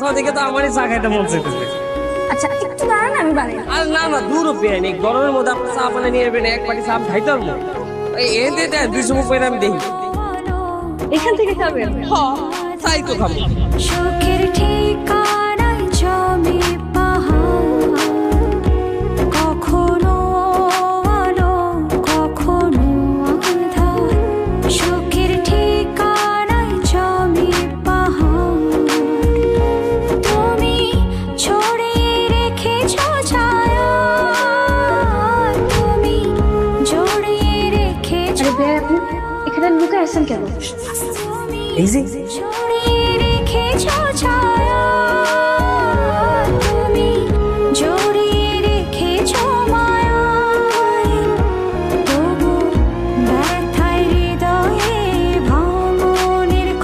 চাও দেখে তো আমারই চা খাইতে মন চাইতেছে। আচ্ছা একটু দাঁড়ান আমি বানাই আর না না দূর পেয়ে নেই গরমের মধ্যে আপনার চা বানিয়ে নিয়ে যাবেন এক বাটি চা খাইতে পারব। এই এতে দুইশো মুখ আমি দেখি। এখান থেকে খাবেন? হ্যাঁ তাই তো খাব। সুখের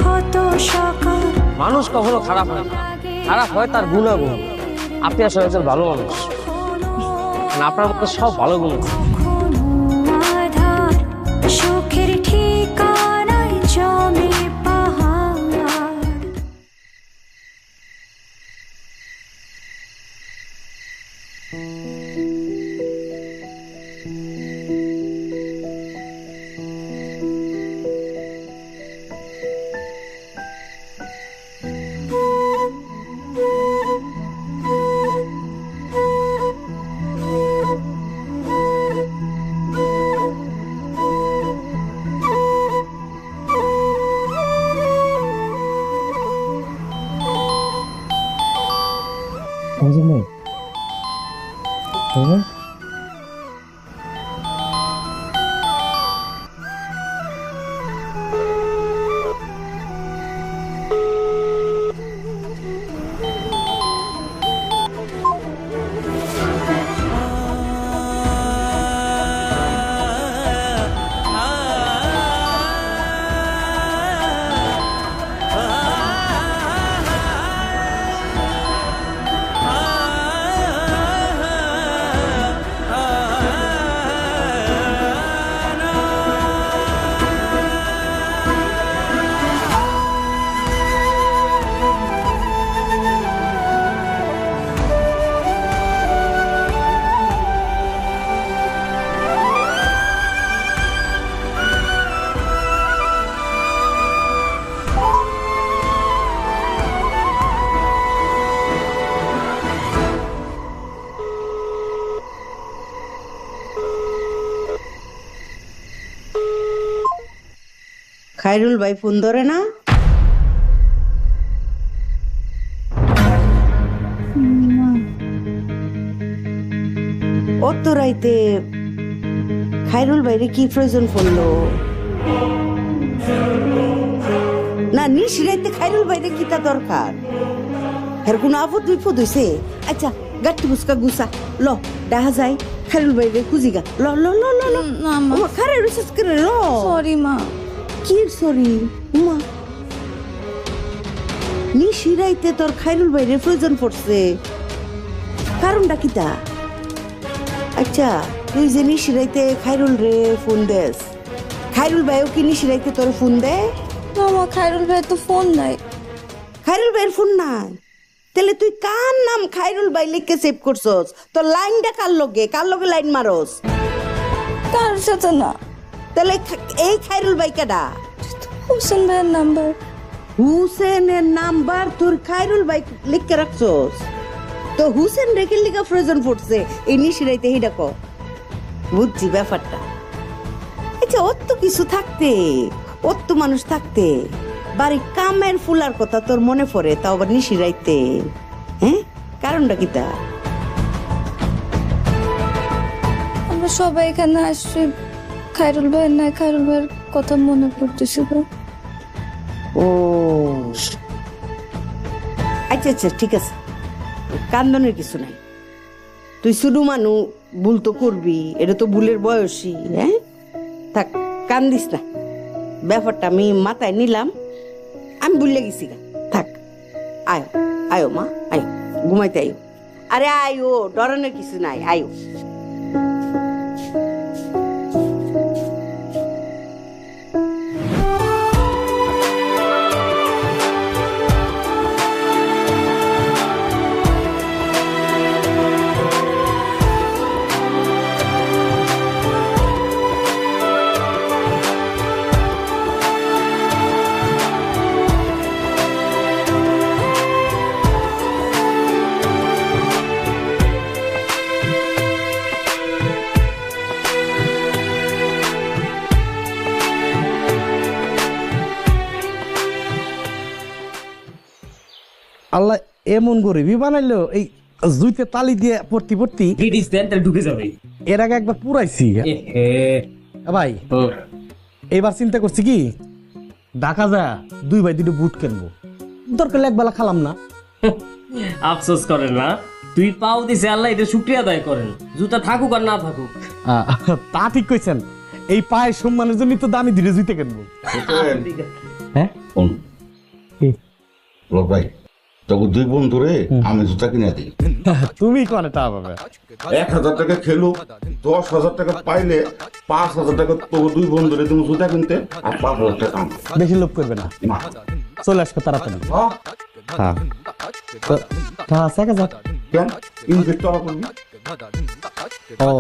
ক্ষত সকাল মানুষ কখনো খারাপ হয় খারাপ হয় তার গুণাগুণ। আপনি আসলে একজন ভালো মানুষ। মানে আপনার মধ্যে সব ভালো গুণ আছে। 同志们好吗 খাইরুল ভাই ফোন ধরে না? অত রাইতে খাইরুল ভাইরে কি প্রয়োজন পড়ল? না নিশ রাইতে খাইরুল ভাইরে কি তা দরকার? এর কোনো আপদ বিপদ হইছে? আচ্ছা গাট্টি বুসকা গুসা ল দেখা যায় খাইরুল ভাইরে খুঁজিগা। ল ল ল ল ল। না মা। খারে রইছিস করে ল। সরি মা। কি সরি? উমা। নি শিরাইতে তোর খাইরুল ভাইরে প্রয়োজন পড়ছে। কারণটা কিতা আচ্ছা তুই যে নি শিরাইতে খাইরুল রে ফোন দেস খাইরুল ভাইও কি নি শিরাইতে তোর ফোন দে না মা খায়রুল ভাই তো ফোন নাই। খাইরুল ভাইয়ের ফোন নাই? তাহলে তুই কার নাম খাইরুল ভাই লিখে সেভ করছস? তোর লাইনটা কার লগে? কার লগে লাইন মারস? কার সাথে না? তাহলে এই খাইরুল ভাই কেডা? হোসেন ভাইয়ের নাম্বার। হুসেনের নাম্বার তোর খাইরুল ভাই লিখে রাখছস? তো হুসেন রেখে লিখা প্রয়োজন পড়ছে এই নিশিরাইতে হিডা ক। বুঝছি ব্যাপারটা। আচ্ছা অত কিছু থাকতে অত মানুষ থাকতে বাড়ি কামের ফুলার কথা তোর মনে পড়ে তাও আবার নিশিরাইতে। হ্যাঁ? কারণটা কি তা আমরা সবাই এখানে আসছি। খায়রুল ভাইয়ের নাই খায়রুল ভাইয়ের কথা মনে পড়তেছিল ও। আচ্ছা আচ্ছা ঠিক আছে। কান্দনের কিছু নাই। তুই শুধু মানু, ভুল তো করবি, এটা তো ভুলের বয়সী হ্যাঁ? থাক, কান্দিস না। ব্যাপারটা আমি মাথায় নিলাম। আমি ভুলে গেছি গা। থাক, আয়ো আয়ো মা, আয়ো, ঘুমাইতে আয়ো। আরে আয়ো, ডরানোর কিছু নাই, আয়ো। এমন গরিবই বানাইলো এই জুইতে তালি দিয়ে পড়তি পড়তি। ব্রিটিশ দেন তাহলে ঢুকে যাবে। এর আগে একবার পুরাইছি। ভাই এবার চিন্তা করছি কি ঢাকা যা দুই ভাই দুটো বুট কিনবো। দরকার একবেলা খালাম না। আফসোস করেন না তুই পাও দিছে আল্লাহ এটা শুক্রিয়া আদায় করেন। জুতা থাকুক আর না থাকুক। তা ঠিক কইছেন। এই পায়ে সম্মানের জন্য তো দামি ধীরে জুইতে কিনবো। হ্যাঁ? ভাই তখন দুই বন্ধুরে আমি জুতা কিনে দিই। তুমি কনে তা পাবে? এক হাজার টাকা খেলো দশ হাজার টাকা পাইলে পাঁচ হাজার টাকা তোর দুই বন্ধুরে তুমি জুতা কিনতে আর পাঁচ হাজার টাকা। বেশি লোভ করবে না। চলে আসবে তাড়াতাড়ি। হ্যাঁ? হ্যাঁ। তো তা হাজার? কেন? ইনভেস্ট করা করবি ও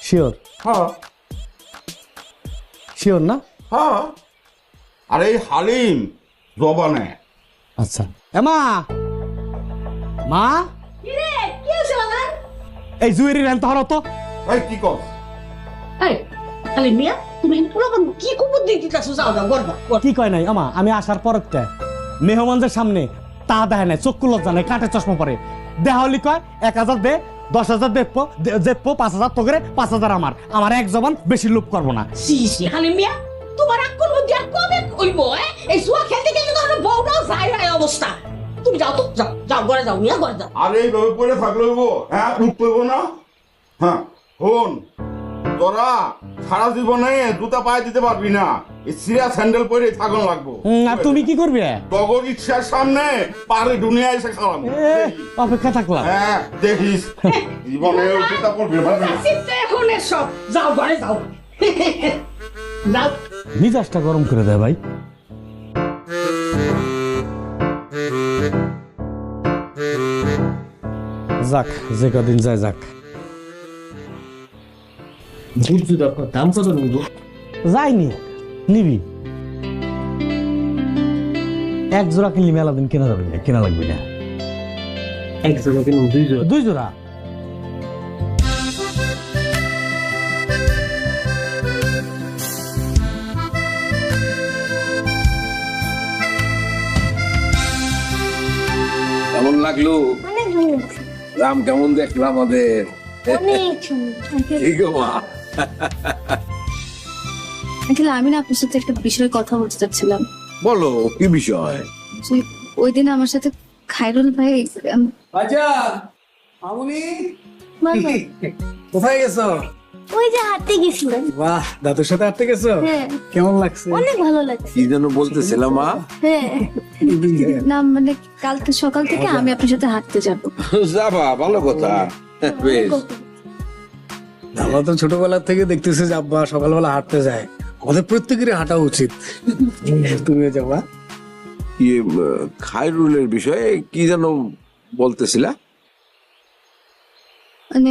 শিওর? হ্যাঁ শিওর না? হ্যাঁ আরে হালিম জবানে। আচ্ছা। এমা? মা? এই জুয়েরি রেন তখন তো। ভাই কি কর এই খালি মিয়া তুমি পুরো কি কুকুর দিয়ে যাও যাও গড়বা কি কয় নাই আমা আমি আসার পরতে মেহমানদের সামনে তা দেয় নাই চক্ষু লজ্জা নাই কাঠে চশমা পরে। দেহালি কয় এক হাজার দে দশ হাজার দেখব দেখব পাঁচ হাজার তো করে পাঁচ হাজার আমার। আমার এক জবান বেশি লোভ করব না। সি সি খালি মিয়া তোমার বুদ্ধি আর কবে কইবো এই খেলতে গেলে তো আমার বউটাও যায় না এই অবস্থা। তুমি যাও তো যাও যাও ঘরে যাও মিয়া ঘরে যাও। আরে এইভাবে পড়ে থাকলে হইব? হ্যাঁ উঠ না? হ্যাঁ হন তোরা সারা জীবনে জুতা পায়ে দিতে পারবি না। এই সিরা স্যান্ডেল পরে থাকুন লাগবো। আর তুমি কি করবে? টগর রিক্সার সামনে পারে দুনিয়া এসে খাওয়াবো। অপেক্ষা থাকলাম। হ্যাঁ দেখিস জীবনে জুতা পরবি না। এখন এসব। যাও ঘরে যাও। যাও। মিজাজটা গরম করে দেয় ভাই। যাক যে কদিন যায় যাক। বুট জুতা দাম কত নিব? যাইনি নিবি। এক জোড়া কিনলি মেলা দিন কেনা যাবে না কেনা লাগবে না। এক জোড়া কিনুন দুই জোড়া। দুই জোড়া? লাগল। রাম কেমন দেখল আমাদের? আঙ্কেল আমি না আপনার সাথে একটা বিষয়ে কথা বলতে চাচ্ছিলাম। বলো কি বিষয়? যে ওই দিন আমার সাথে খাইরুল ভাই মামুনি। কোথায় গেছো? ওই যে হাঁটতে বাহ দাদুর সাথে হাঁটতে গেছো? হ্যাঁ। কেমন লাগছে? অনেক ভালো লাগছে। কি যেন বলতেছিলাম মা? হ্যাঁ। না মানে কালকে সকাল থেকে আমি আপনার সাথে হাঁটতে যাব। যাবা ভালো কথা। বেশ। আমরা তো ছোটবেলা থেকে দেখতেছি যে আব্বা সকালবেলা হাঁটতে যায়। আমাদের প্রত্যেকেরই হাঁটা উচিত। তুমিও যাবা? ইয়ে খায়রুলের বিষয়ে কি যেন বলতেছিলা? মানে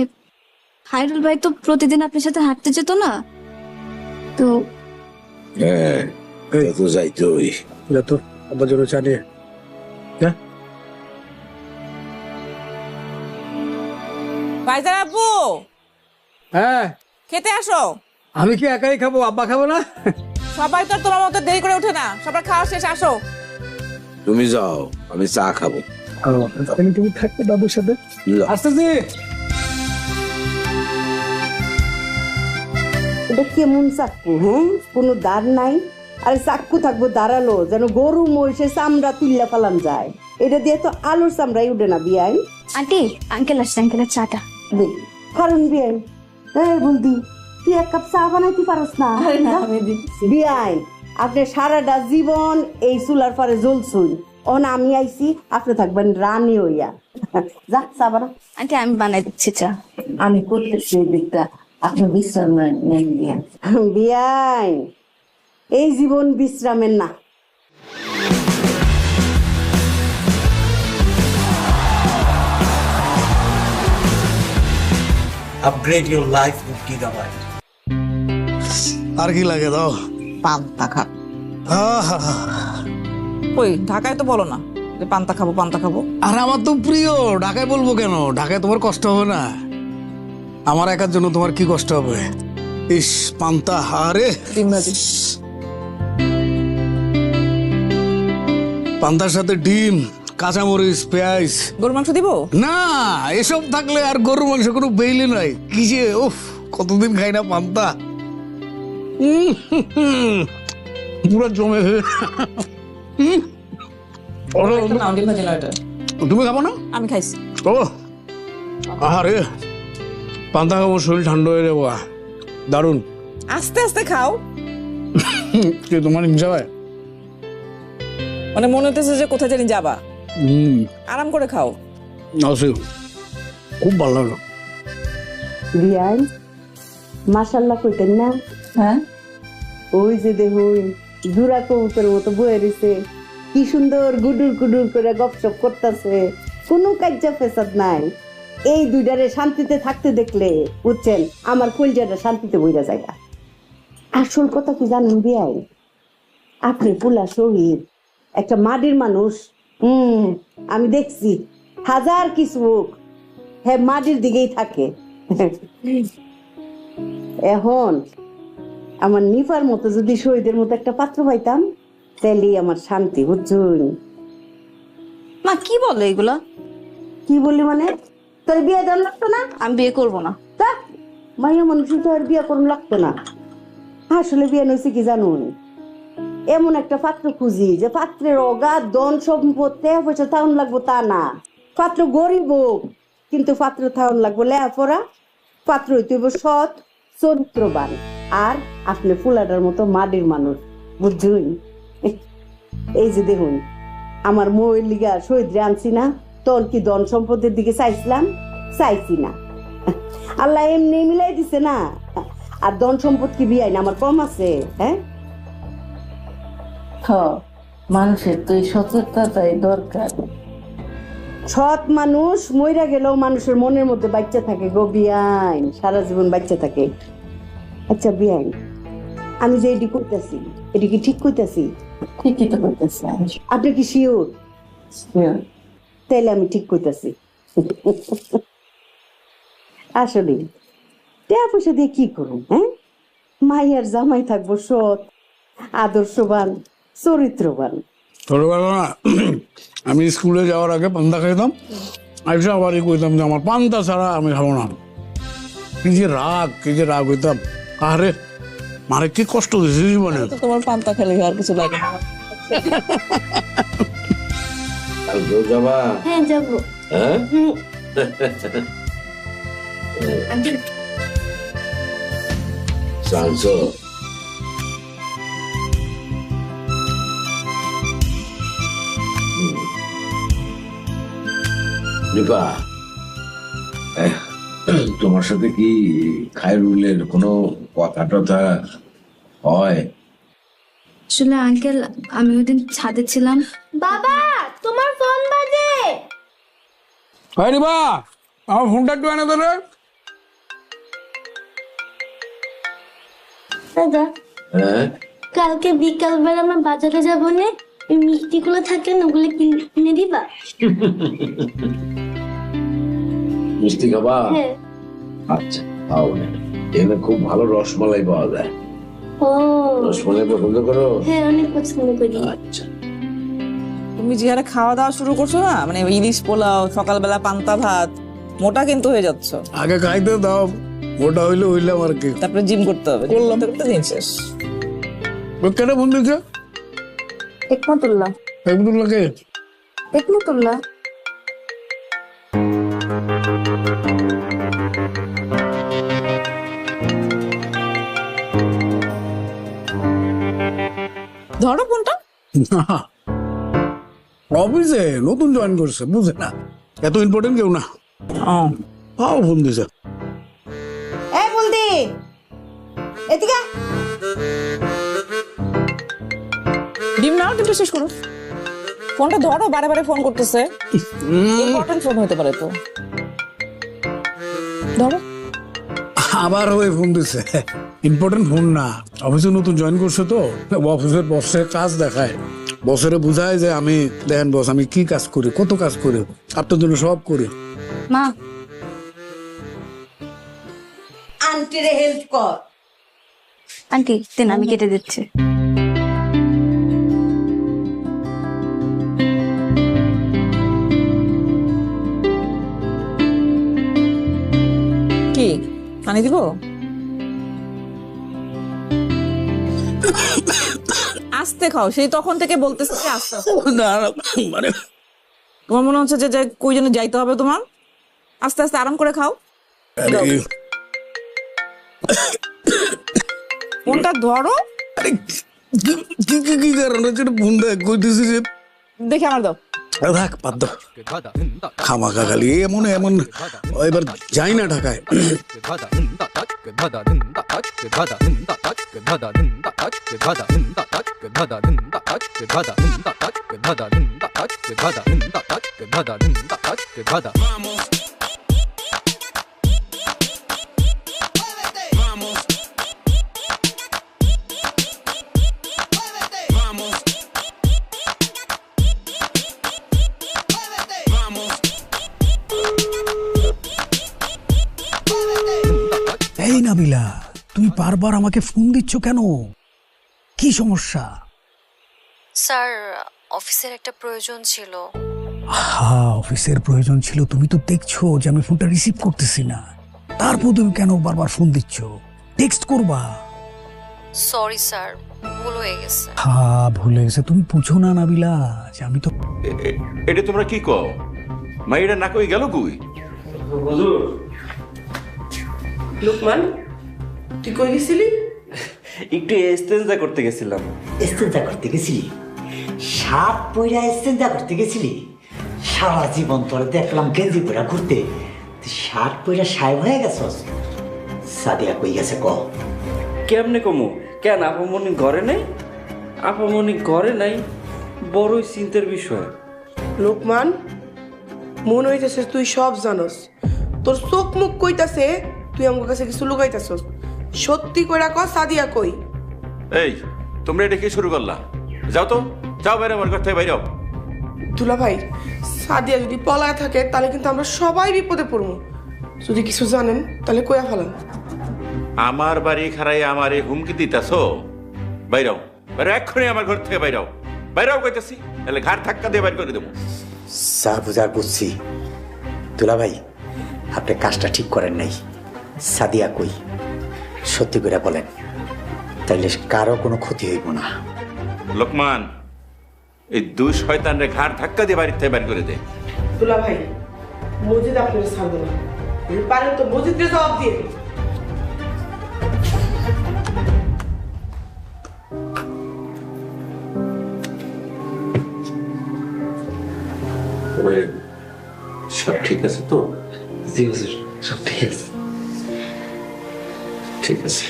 খাইরুল ভাই তো প্রতিদিন আপনার সাথে হাঁটতে যেত না? তো হ্যাঁ তো যাইতোই যা তো আব্বার জন্য চা নিয়ে যা। ভাইজান আপু হ্যাঁ। খেতে আসো। আমি কি একাই খাব আব্বা খাব না? সবাই তো আর তোমার মতো দেরি করে ওঠে না। সবার খাওয়া শেষ আসো। তুমি যাও আমি চা খাব। তুমি তুমি থাকবে দাদুর সাথে। আসতেছি। এটা কেমন চাক্কু হ্যাঁ কোনো দাঁড় নাই। আরে চাক্কু থাকব দাঁড়াল যেন গরু মহিষের চামড়া তুললা পালাম যায়। এটা দিয়ে তো আলুর চামড়াই উঠে না বিয়াই। আন্টি আঙ্কেল আসছে আঙ্কেলের চাটা। দেখ, কারণ বিয়াই। এই বলদি তুই এক কাপ চা বানাইতে পারস না? বিয়াই আপনি সারাটা জীবন এই চুলার পরে জ্বলছুন। অন আমি আইছি আপনি থাকবেন রানী হইয়া। যা চা বানা। আন্টি আমি বানাই দিচ্ছি চা। আমি করতেছি এই দিকটা। আপনি বিশ্রাম নেন দিয়া বিয়াই এই জীবন বিশ্রামের না। Upgrade your life with Gigabyte. আর কি লাগে দাও? পান্তা খা। কই ঢাকায় তো বলো না যে পান্তা খাব পান্তা খাব। আর আমার তো প্রিয় ঢাকায় বলব কেন? ঢাকায় তোমার কষ্ট হবে না। আমার একার জন্য তোমার কি কষ্ট হবে? ইস পান্তা হারে। পান্তার সাথে ডিম কাঁচামরিচ পেঁয়াজ। গরু মাংস দিব? না এসব থাকলে আর গরু মাংস কোনো বেইলে নাই। কি যে উফ কতদিন খাই না পান্তা। পুরো জমে তুমি খাব না? আমি খাইছি। ও আরে পান্তা খাব শরীর ঠান্ডা হয়ে যাব দারুণ। আস্তে আস্তে খাও। কি তোমার হিংসা হয়? মানে মনে হতেছে যে কোথায় জানি যাবা। হুম। আরাম করে খাও। আছে খুব ভালো লাগল। বিয়াই মাশাল্লাহ কইতেন না? হ্যাঁ? ওই যে দেখুন জুরা কবুতরের মতো বয়ে রয়েছে কি সুন্দর গুডুর গুডুর করে গপসপ করতেছে। কোনো কাজ্জা ফেসাদ নাই। এই দুইটারে শান্তিতে থাকতে দেখলে বুঝছেন? আমার কলজাটা শান্তিতে বইরা জায়গা আসল কথা কি জানেন বিয়াই আপনি পুলা শহীদ একটা মাটির মানুষ। হুম আমি দেখছি। হাজার কিছু হোক হ্যাঁ মাটির দিকেই থাকে। এখন আমার নিফার মতো যদি শহীদের মতো একটা পাত্র পাইতাম তাহলেই আমার শান্তি বুঝছুন? মা কি বলে এগুলা? কি বলি মানে? তোর বিয়ে দেওয়ার লাগতো না? আমি বিয়ে করব না। তা? মাইয়া মানুষ তো আর বিয়ে করুন লাগতো না। আসলে বিয়ে নইছে কি জানুন? এমন একটা পাত্র খুঁজি যে পাত্রের অগা ধন সম্পদ টাকা পয়সা থাউন লাগবো তা না। পাত্র গরিব কিন্তু পাত্র থাউন লাগবো লেহাপড়া। পাত্র হইতে হইব সৎ চরিত্রবান আর আপনি ফুলাটার মতো মাটির মানুষ বুঝছুন? এই যে দেখুন আমার ময়ের লিগা শহীদ আনছি না। তোর কি ধন সম্পদের দিকে চাইছিলাম? চাইছি না। আল্লাহ এমনি মিলাই দিছে না। আর ধন সম্পদ কি বিয়াই না? আমার কম আছে হ্যাঁ? মানুষের তো এই সতর্কতাই দরকার। সৎ মানুষ মইরা গেলেও মানুষের মনের মধ্যে বাচ্চা থাকে। গো বিয়াইন সারা জীবন বাচ্চা থাকে। আচ্ছা বিয়াইন আমি যে এটি করতেছি এটি কি ঠিক করতেছি? ঠিকই তো করতেছে। আপনি কি শিওর। তাইলে আমি ঠিক করতেছি আসলে টাকা পয়সা দিয়ে কি করুন হ্যাঁ? মাইয়ার জামাই থাকব সৎ আদর্শবান চরিত্রবান। ছোটবেলা না আমি স্কুলে যাওয়ার আগে পান্তা খাইতাম। আইসা আবারই কইতাম যে আমার পান্তা ছাড়া আমি খাব না। কি যে রাগ কি যে রাগ হইতাম। আরে মারে কি কষ্ট দিয়েছে জীবনে? তো তোমার পান্তা খেলে আর কিছু লাগে না। কালকেও যাবা? হ্যাঁ যাব। হ্যাঁ? জানছো রিপা তোমার সাথে কি খায়রুলের কোনো কথা টথা হয়? আসলে আঙ্কেল আমি ওই দিন ছাদে ছিলাম। বাবা তোমার ফোন বাজে। আরে বা আমার ফোনটা একটু এনে ধরে দাদা হ্যাঁ? কালকে বিকাল বেলা আমরা বাজারে যাব না ওই মিষ্টিগুলো থাকে না ওগুলো কিনে দিবা? মিষ্টি খাবা? হ্যাঁ। আচ্ছা না। এখানে খুব ভালো রসমালাই পাওয়া যায়। ও। রসমালাই পছন্দ করো? হ্যাঁ অনেক পছন্দ করি। আচ্ছা। তুমি যে হারে খাওয়া দাওয়া শুরু করছ না মানে ইলিশ পোলাও সকালবেলা পান্তা ভাত মোটা কিন্তু হয়ে যাচ্ছ। আগে খাইতে দাও মোটা হইলে হইলাম আর কি? তারপরে জিম করতে হবে করলাম। করতে দিন শেষ। কেন বন্ধুকে একমতুল্লাহ। আবদুল্লাহকে একমতুল্লাহ। ধরো ফোনটা। অফিসে নতুন জয়েন করছে বুঝে না। এত ইম্পর্টেন্ট কেউ না। পাও ফোন দিছে। এ বলদি এদিকে ডিম নাও ডিমটা শেষ করো। ফোনটা ধরো বারে বারে ফোন করতেছে। ইম্পর্টেন্ট ফোন হতে পারে তো। ধরো। আবার ওই ফোন দিছে। ইম্পর্টেন্ট ফোন না। অফিসে নতুন জয়েন করছে তো। অফিসের বসে কাজ দেখায়। বছরে বুঝায় যে আমি দেখেন বস আমি কি কাজ করি কত কাজ করি আপনার জন্য সব করি। মা। আন্টিরে হেল্প কর। আন্টি দেন আমি কেটে দিচ্ছি। পানি দিব? আস্তে খাও সেই তখন থেকে বলতেছে যে আস্তে। না মানে তোমার মনে হচ্ছে যে কই যেন যাইতে হবে তোমার? আস্তে আস্তে আরাম করে খাও। ফোনটা ধরো। দেখে আমার দাও। রাখ বাদ দাও। খামাখা খালি এমন এমন। এবার যাই না ঢাকায়। এই বারবার আমাকে ফোন দিচ্ছ কেন? কি সমস্যা? স্যার অফিসের একটা প্রয়োজন ছিল। হা অফিসের প্রয়োজন ছিল। তুমি তো দেখছ যে আমি ফোনটা রিসিভ করতেছি না। তারপর তুমি কেন বারবার ফোন দিচ্ছ? টেক্সট করবা? সরি স্যার ভুল হয়ে গেছে। হা ভুলে গেছে। তুমি বুঝো না নাবিলা যে আমি তো এটা তোমরা কি কও? মাইরা না কই গেল কই? হুজুর। লোকমান? তুই কই গেছিলি? একটু এস্তেঞ্জা করতে গেছিলাম। ইস্তেঞ্জা করতে গেছিলি? সাপ পইরা ইস্তেঞ্জা করতে গেছিলি? সারা জীবন তোর দেখলাম গেঞ্জি পইরা ঘুরতে। তুই শার্ট পইরা সাহেব হয়ে গেছস? সাদিয়া কই গেছে ক? কেমনে কমু? কেন আপামনি ঘরে নাই? আপামনি ঘরে নাই বড়ই চিন্তার বিষয়। লোকমান মনে হইতেছে তুই সব জানস। তোর চোখ মুখ কইতাছে তুই আমার কাছে কিছু লুকাইতাছস। সত্যি কইরা ক সাদিয়া কই? এই তোমরা এটা কি শুরু করলা? যাও তো যাও বাইরে আমার ঘর থেকে বাইরে। দুলা ভাই সাদিয়া যদি পলায় থাকে তাহলে কিন্তু আমরা সবাই বিপদে পড়ব। যদি কিছু জানেন তাহলে কইয়া ফেলান। আমার বাড়ি খারাই আমার এই হুমকি দিতাছ? বাইরাও বাইরে এক্ষুনি আমার ঘর থেকে বাইরাও বাইরাও কইতাছি তাহলে ঘাট ধাক্কা দিয়ে বাইর করে দেবো। যা বুঝার বুঝছি। দুলা ভাই আপনি কাজটা ঠিক করেন নাই। সাদিয়া কই? সত্যি করে বলেন তাইলে কারও কোনো ক্ষতি হইব না। লোকমান এই দুই শয়তানরে ঘাট ধাক্কা দিয়ে বাড়িতে বাইর করে দে। দুলা ভাই মসজিদ আপনার ছাড়বে না। পারেন তো মসজিদকে জবাব দিয়ে সব ঠিক আছে তো? জি সব ঠিক আছে। ঠিক আছে।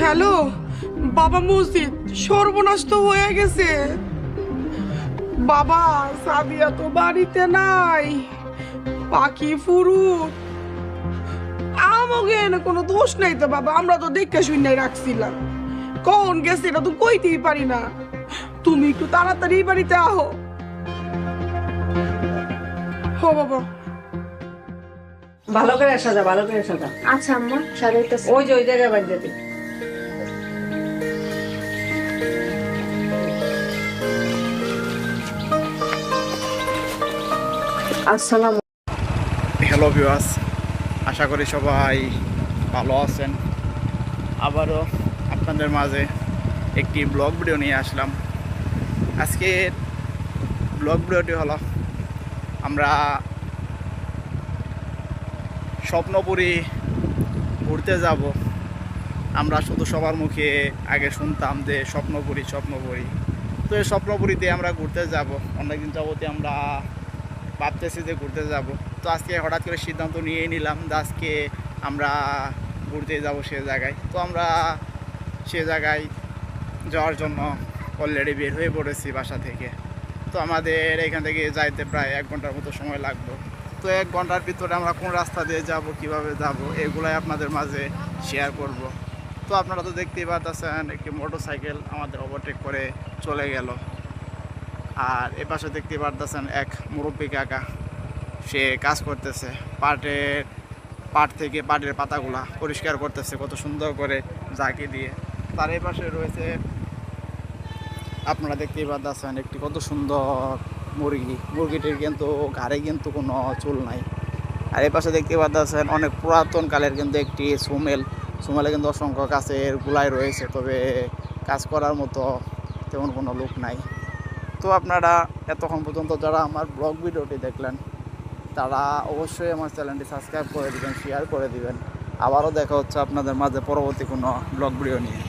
হ্যালো, বাবা মসজিদ, সর্বনাশ তো হয়ে গেছে। বাবা, সাদিয়া তো বাড়িতে নাই। পাখি ফুরু আমাকে এনে কোনো দোষ নাই তো বাবা, আমরা তো দেখে শুনে রাখছিলাম। কখন গেছে এটা তো কইতেই পারি না। তুমি একটু তাড়াতাড়ি বাড়িতে আহো। হো বাবা। ভালো করে সাজা ভালো করে সাজা। আচ্ছা আম্মা সাজাইতেছি ওই যে ওই জায়গায় বাড়ি যাবে। আসসালাম হ্যালো ভিউয়ার্স আশা করি সবাই ভালো আছেন। আবারও আপনাদের মাঝে একটি ব্লগ ভিডিও নিয়ে আসলাম। আজকে ব্লগ ভিডিওটি হলো, আমরা স্বপ্নপুরী ঘুরতে যাব। আমরা শুধু সবার মুখে আগে শুনতাম যে স্বপ্নপুরী স্বপ্নপুরী। তো এই স্বপ্নপুরীতে আমরা ঘুরতে যাব। অনেকদিন যাবতে আমরা ভাবতেছি যে ঘুরতে যাব। তো আজকে হঠাৎ করে সিদ্ধান্ত নিয়ে নিলাম যে আজকে আমরা ঘুরতে যাব সে জায়গায়। তো আমরা সে জায়গায় যাওয়ার জন্য অলরেডি বের হয়ে পড়েছি বাসা থেকে। তো আমাদের এখান থেকে যাইতে প্রায় এক ঘণ্টার মতো সময় লাগবে তো এক ঘণ্টার ভিতরে আমরা কোন রাস্তা দিয়ে যাব, কীভাবে যাব, এগুলাই আপনাদের মাঝে শেয়ার করব। তো আপনারা তো দেখতেই পাচ্ছেন একটি মোটর সাইকেল আমাদের ওভারটেক করে চলে গেল। আর এ পাশে দেখতে পারতেছেন এক মুরব্বী কাকা। সে কাজ করতেছে, পাটের, পাট থেকে পাটের পাতাগুলা পরিষ্কার করতেছে, কত সুন্দর করে জাকি দিয়ে। তার এই পাশে রয়েছে, আপনারা দেখতেই পাচ্ছেন একটি কত সুন্দর মুরগি। মুরগিটির কিন্তু ঘাড়ে কিন্তু কোনো চুল নাই। আর এই পাশে দেখতে পাচ্ছেন অনেক পুরাতন কালের কিন্তু একটি সুমেল। সুমেলে কিন্তু অসংখ্য কাছের গুলাই রয়েছে, তবে কাজ করার মতো তেমন কোনো লোক নাই। তো আপনারা এতক্ষণ পর্যন্ত যারা আমার ব্লগ ভিডিওটি দেখলেন, তারা অবশ্যই আমার চ্যানেলটি সাবস্ক্রাইব করে দিবেন শেয়ার করে দিবেন। আবারও দেখা হচ্ছে আপনাদের মাঝে পরবর্তী কোনো ব্লগ ভিডিও নিয়ে।